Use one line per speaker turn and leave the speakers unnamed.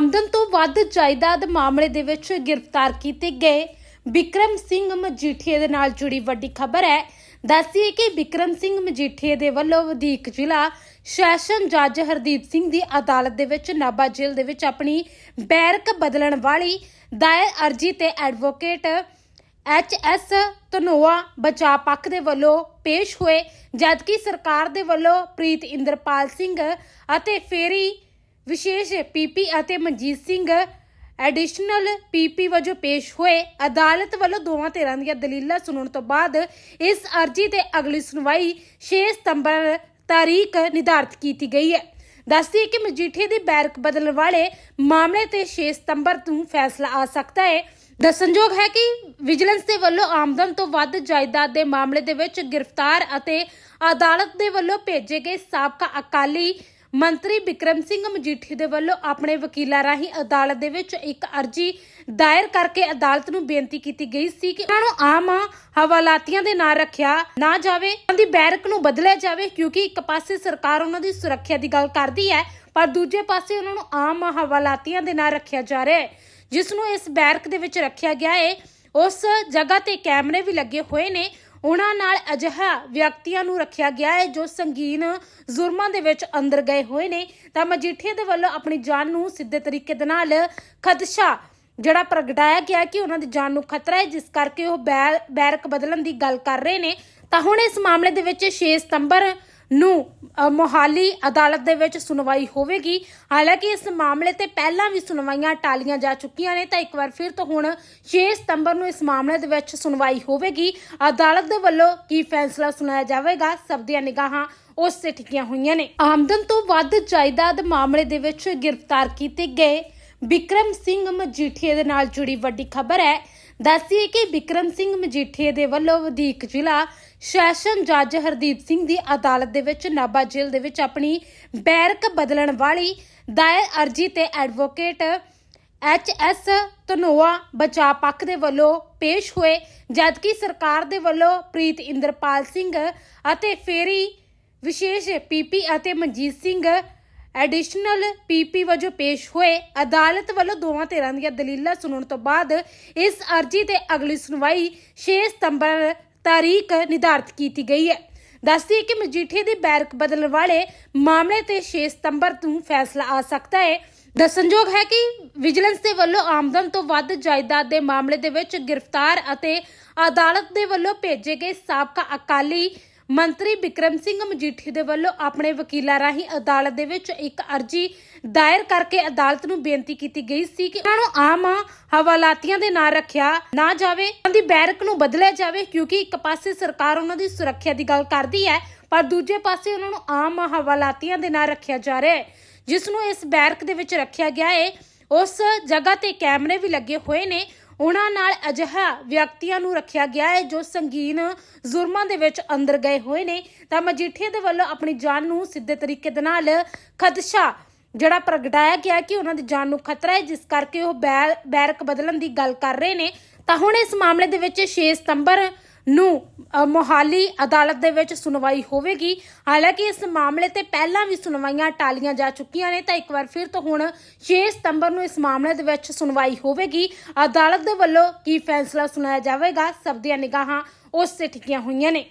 ਆਮਦਨ ਤੋਂ ਵੱਧ ਜਾਇਦਾਦ ਮਾਮਲੇ ਦੇ ਵਿੱਚ ਗ੍ਰਿਫਤਾਰ ਕੀਤੇ ਗਏ। ਵਿਕਰਮ ਸਿੰਘ ਮਜੀਠੀਏ ਦੇ ਨਾਲ ਜੁੜੀ ਵੱਡੀ ਖਬਰ ਹੈ। ਦੱਸੀਏ ਕਿ ਵਿਕਰਮ ਸਿੰਘ ਮਜੀਠੀਏ ਦੇ ਵੱਲੋਂ ਵਧੇਕ ਜ਼ਿਲ੍ਹਾ ਸੈਸ਼ਨ ਜੱਜ ਹਰਦੀਪ ਸਿੰਘ ਦੀ ਅਦਾਲਤ ਦੇ ਵਿੱਚ ਨਾਭਾ ਜੇਲ੍ਹ ਦੇ ਵਿੱਚ ਆਪਣੀ ਬੈਰਕ ਬਦਲਣ ਵਾਲੀ ਦਾਇਰ ਅਰਜੀ ਤੇ ਐਡਵੋਕੇਟ ਐਚ ਐਸ ਧਨੋਆ ਬਚਾ ਪੱਖ ਦੇ ਵੱਲੋਂ ਪੇਸ਼ ਹੋਏ, ਜਦਕਿ ਸਰਕਾਰ ਦੇ ਵੱਲੋਂ ਪ੍ਰੀਤ ਇੰਦਰਪਾਲ ਸਿੰਘ ਅਤੇ ਫੇਰੀ ਵਿਸ਼ੇਸ਼ ਪੀਪੀ ਅਤੇ ਮਨਜੀਤ ਸਿੰਘ ਐਡੀਸ਼ਨਲ ਪੀਪੀ ਵਜੋਂ ਪੇਸ਼ ਹੋਏ। ਅਦਾਲਤ ਵੱਲੋਂ ਦੋਵਾਂ ਧਿਰਾਂ ਦੀਆਂ ਦਲੀਲਾਂ ਸੁਣਨ ਤੋਂ ਬਾਅਦ ਇਸ ਅਰਜੀ ਤੇ ਅਗਲੀ ਸੁਣਵਾਈ 6 ਸਤੰਬਰ ਤਾਰੀਖ ਨਿਰਧਾਰਤ ਕੀਤੀ ਗਈ ਹੈ। ਦੱਸਦੀ ਕਿ ਮਜੀਠੇ ਦੀ ਬੈਰਕ ਬਦਲਣ ਵਾਲੇ ਮਾਮਲੇ ਤੇ 6 ਸਤੰਬਰ ਨੂੰ ਫੈਸਲਾ ਆ ਸਕਦਾ ਹੈ। ਦੱਸਣਯੋਗ ਹੈ ਕਿ ਵਿਜੀਲੈਂਸ ਦੇ ਵੱਲੋਂ ਆਮਦਨ ਤੋਂ ਵੱਧ ਜਾਇਦਾਦ ਦੇ ਮਾਮਲੇ ਦੇ ਵਿੱਚ ਗ੍ਰਿਫਤਾਰ ਅਤੇ ਅਦਾਲਤ ਦੇ ਵੱਲੋਂ ਭੇਜੇ ਗਏ ਸਾਬਕਾ ਅਕਾਲੀ ਮੰਤਰੀ ਵਿਕਰਮ ਸਿੰਘ ਮਜੀਠੀ ਦੇ ਵੱਲੋਂ ਆਪਣੇ ਵਕੀਲਾਂ ਰਾਹੀਂ ਅਦਾਲਤ ਦੇ ਵਿੱਚ ਇੱਕ ਅਰਜੀ ਦਾਇਰ ਕਰਕੇ ਅਦਾਲਤ ਨੂੰ ਬੇਨਤੀ ਕੀਤੀ ਗਈ ਸੀ ਕਿ ਉਹਨਾਂ ਨੂੰ ਆਮ ਹਵਾਲਾਤੀਆਂ ਦੇ ਨਾਂ ਰੱਖਿਆ ਨਾ ਜਾਵੇ ਦੀ ਬੈਰਕ ਨੂੰ ਬਦਲਿਆ ਜਾਵੇ, ਕਿਉਂਕਿ ਇੱਕ ਪਾਸੇ ਸਰਕਾਰ ਉਹਨਾਂ ਦੀ ਸੁਰੱਖਿਆ ਦੀ ਗੱਲ ਕਰਦੀ ਹੈ, ਪਰ ਦੂਜੇ ਪਾਸੇ ਉਹਨਾਂ ਨੂੰ ਆਮ ਹਵਾਲਾਤੀਆਂ ਦੇ ਨਾਂ ਰੱਖਿਆ ਜਾ ਰਿਹਾ ਹੈ, ਜਿਸ ਨੂੰ ਇਸ ਬੈਰਕ ਦੇ ਵਿੱਚ ਰੱਖਿਆ ਗਿਆ ਹੈ। ਉਸ ਜਗ੍ਹਾ ਤੇ ਕੈਮਰੇ ਵੀ ਲੱਗੇ ਹੋਏ ਨੇ। ਉਹਨਾਂ ਨਾਲ ਅਜਿਹਾ ਵਿਅਕਤੀਆਂ ਨੂੰ ਰੱਖਿਆ ਗਿਆ ਹੈ ਜੋ ਸੰਗੀਨ ਜ਼ੁਰਮਾਂ ਦੇ ਵਿੱਚ ਅੰਦਰ ਗਏ ਹੋਏ ਨੇ। ਤਾਂ ਮਜੀਠੀਆ ਦੇ ਵੱਲੋਂ ਆਪਣੀ ਜਾਨ ਨੂੰ ਸਿੱਧੇ ਤਰੀਕੇ ਦੇ ਨਾਲ ਖਦਸ਼ਾ ਜਿਹੜਾ ਪ੍ਰਗਟਾਇਆ ਗਿਆ ਕਿ ਉਹਨਾਂ ਦੀ ਜਾਨ ਨੂੰ ਖਤਰਾ ਹੈ, ਜਿਸ ਕਰਕੇ ਉਹ ਬੈ- ਬੈਰਕ ਬਦਲਣ ਦੀ ਗੱਲ ਕਰ ਰਹੇ ਨੇ। ਤਾਂ ਹੁਣ ਇਸ ਮਾਮਲੇ ਦੇ ਵਿੱਚ 6 ਸਤੰਬਰ ਨੂੰ ਮੋਹਾਲੀ ਅਦਾਲਤ ਦੇ ਵਿੱਚ ਸੁਣਵਾਈ ਹੋਵੇਗੀ। ਹਾਲਾਂਕਿ ਇਸ ਮਾਮਲੇ ਤੇ ਪਹਿਲਾਂ ਵੀ ਸੁਣਵਾਈਆਂ ਟਾਲੀਆਂ ਜਾ ਚੁੱਕੀਆਂ ਨੇ, ਤਾਂ ਇੱਕ ਵਾਰ ਫਿਰ ਤੋਂ ਹੁਣ 6 ਸਤੰਬਰ ਨੂੰ ਇਸ ਮਾਮਲੇ ਦੇ ਵਿੱਚ ਸੁਣਵਾਈ ਹੋਵੇਗੀ। ਅਦਾਲਤ ਦੇ ਵੱਲੋਂ ਕੀ ਫੈਸਲਾ ਸੁਣਾਇਆ ਜਾਵੇਗਾ, ਸਭ ਦੀਆਂ ਨਿਗਾਹਾਂ ਉਸ ਤੇ ਟਿਕੀਆਂ ਹੋਈਆਂ ਨੇ। ਆਮਦਨ ਤੋਂ ਵੱਧ ਜਾਇਦਾਦ ਮਾਮਲੇ ਦੇ ਵਿੱਚ ਗ੍ਰਿਫਤਾਰ ਕੀਤੇ ਗਏ। ਵਿਕਰਮ ਸਿੰਘ ਮਜੀਠੀਏ ਦੇ ਨਾਲ ਜੁੜੀ ਵੱਡੀ ਖਬਰ ਹੈ ਦੱਸੀਏ ਕਿ ਵਿਕਰਮ ਸਿੰਘ ਮਜੀਠੀਏ ਦੇ ਵੱਲੋਂ ਵਧੇਕ ਜ਼ਿਲ੍ਹਾ ਸੈਸ਼ਨ ਜੱਜ ਹਰਦੀਪ ਸਿੰਘ ਦੀ ਅਦਾਲਤ ਦੇ ਵਿੱਚ ਨਾਭਾ ਜੇਲ੍ਹ ਦੇ ਵਿੱਚ ਆਪਣੀ ਬੈਰਕ ਬਦਲਣ ਵਾਲੀ ਦਾਇਰ ਅਰਜੀ ਤੇ ਐਡਵੋਕੇਟ ਐਚ ਐਸ ਧਨੋਆ ਬਚਾ ਪੱਖ ਦੇ ਵੱਲੋਂ ਪੇਸ਼ ਹੋਏ, ਜਦਕਿ ਸਰਕਾਰ ਦੇ ਵੱਲੋਂ ਪ੍ਰੀਤ ਇੰਦਰਪਾਲ ਸਿੰਘ ਅਤੇ ਫੇਰੀ ਵਿਸ਼ੇਸ਼ ਪੀਪੀ ਅਤੇ ਮਨਜੀਤ ਸਿੰਘ ਐਡੀਸ਼ਨਲ ਪੀਪੀ ਵਜੋਂ ਪੇਸ਼ ਹੋਏ ਅਦਾਲਤ ਵੱਲੋਂ ਦੋਵਾਂ ਧਿਰਾਂ ਦੀਆਂ ਦਲੀਲਾਂ ਸੁਣਨ ਤੋਂ ਬਾਅਦ ਇਸ ਅਰਜੀ ਤੇ ਅਗਲੀ ਸੁਣਵਾਈ 6 ਸਤੰਬਰ ਤਾਰੀਖ ਨਿਰਧਾਰਤ ਕੀਤੀ ਗਈ ਹੈ। ਦੱਸਦੀ ਕਿ ਮਜੀਠੇ ਦੀ ਬੈਰਕ ਬਦਲਣ ਵਾਲੇ ਮਾਮਲੇ ਤੇ 6 ਸਤੰਬਰ ਨੂੰ ਫੈਸਲਾ ਆ ਸਕਦਾ ਹੈ। ਦੱਸਣਯੋਗ ਹੈ ਕਿ ਵਿਜੀਲੈਂਸ ਦੇ ਵੱਲੋਂ ਆਮਦਨ ਤੋਂ ਵੱਧ ਜਾਇਦਾਦ ਦੇ ਮਾਮਲੇ ਦੇ ਵਿੱਚ ਗ੍ਰਿਫਤਾਰ ਅਤੇ ਅਦਾਲਤ ਦੇ ਵੱਲੋਂ ਭੇਜੇ ਗਏ ਸਾਬਕਾ ਅਕਾਲੀ ਮੰਤਰੀ ਵਿਕਰਮ ਸਿੰਘ ਮਜੀਠੀ ਦੇ ਵੱਲੋਂ ਆਪਣੇ ਵਕੀਲਾਂ ਰਾਹੀਂ ਅਦਾਲਤ ਦੇ ਵਿੱਚ ਇੱਕ ਅਰਜੀ ਦਾਇਰ ਕਰਕੇ ਅਦਾਲਤ ਨੂੰ ਬੇਨਤੀ ਕੀਤੀ ਗਈ ਸੀ ਕਿ ਉਹਨਾਂ ਨੂੰ ਆਮ ਹਵਾਲਾਤੀਆਂ ਦੇ ਨਾਂ ਰੱਖਿਆ ਨਾ ਜਾਵੇ, ਉਹਨਾਂ ਦੀ ਬੈਰਕ ਨੂੰ ਬਦਲਿਆ ਜਾਵੇ, ਕਿਉਂਕਿ ਇੱਕ ਪਾਸੇ ਸਰਕਾਰ ਉਹਨਾਂ ਦੀ ਸੁਰੱਖਿਆ ਦੀ ਗੱਲ ਕਰਦੀ ਹੈ, ਪਰ ਦੂਜੇ ਪਾਸੇ ਉਹਨਾਂ ਨੂੰ ਆਮ ਹਵਾਲਾਤੀਆਂ ਦੇ ਨਾਂ ਰੱਖਿਆ ਜਾ ਰਿਹਾ ਹੈ, ਜਿਸ ਨੂੰ ਇਸ ਬੈਰਕ ਦੇ ਵਿੱਚ ਰੱਖਿਆ ਗਿਆ ਹੈ। ਉਸ ਜਗ੍ਹਾ ਤੇ ਕੈਮਰੇ ਵੀ ਲੱਗੇ ਹੋਏ ਨੇ। ਉਹਨਾਂ ਨਾਲ ਅਜਿਹਾ ਵਿਅਕਤੀਆਂ ਨੂੰ ਰੱਖਿਆ ਗਿਆ ਹੈ ਜੋ ਸੰਗੀਨ ਜ਼ੁਰਮਾਂ ਦੇ ਵਿੱਚ ਅੰਦਰ ਗਏ ਹੋਏ ਨੇ। ਤਾਂ ਮਜੀਠੀਆ ਦੇ ਵੱਲੋਂ ਆਪਣੀ ਜਾਨ ਨੂੰ ਸਿੱਧੇ ਤਰੀਕੇ ਦੇ ਨਾਲ ਖਦਸ਼ਾ ਜਿਹੜਾ ਪ੍ਰਗਟਾਇਆ ਗਿਆ ਕਿ ਉਹਨਾਂ ਦੀ ਜਾਨ ਨੂੰ ਖਤਰਾ ਹੈ, ਜਿਸ ਕਰਕੇ ਉਹ ਬੈ- ਬੈਰਕ ਬਦਲਣ ਦੀ ਗੱਲ ਕਰ ਰਹੇ ਨੇ। ਤਾਂ ਹੁਣ ਇਸ ਮਾਮਲੇ ਦੇ ਵਿੱਚ 6 ਸਤੰਬਰ ਨੂੰ ਮੋਹਾਲੀ ਅਦਾਲਤ ਦੇ ਵਿੱਚ ਸੁਣਵਾਈ ਹੋਵੇਗੀ। ਹਾਲਾਂਕਿ ਇਸ ਮਾਮਲੇ ਤੇ ਪਹਿਲਾਂ ਵੀ ਸੁਣਵਾਈਆਂ ਟਾਲੀਆਂ ਜਾ ਚੁੱਕੀਆਂ ਨੇ, ਤਾਂ ਇੱਕ ਵਾਰ ਫਿਰ ਤੋਂ ਹੁਣ 6 ਸਤੰਬਰ ਨੂੰ ਇਸ ਮਾਮਲੇ ਦੇ ਵਿੱਚ ਸੁਣਵਾਈ ਹੋਵੇਗੀ। ਅਦਾਲਤ ਦੇ ਵੱਲੋਂ ਕੀ ਫੈਸਲਾ ਸੁਣਾਇਆ ਜਾਵੇਗਾ, ਸਭ ਦੀਆਂ ਨਿਗਾਹਾਂ ਉਸ ਤੇ ਟਿਕੀਆਂ ਹੋਈਆਂ ਨੇ।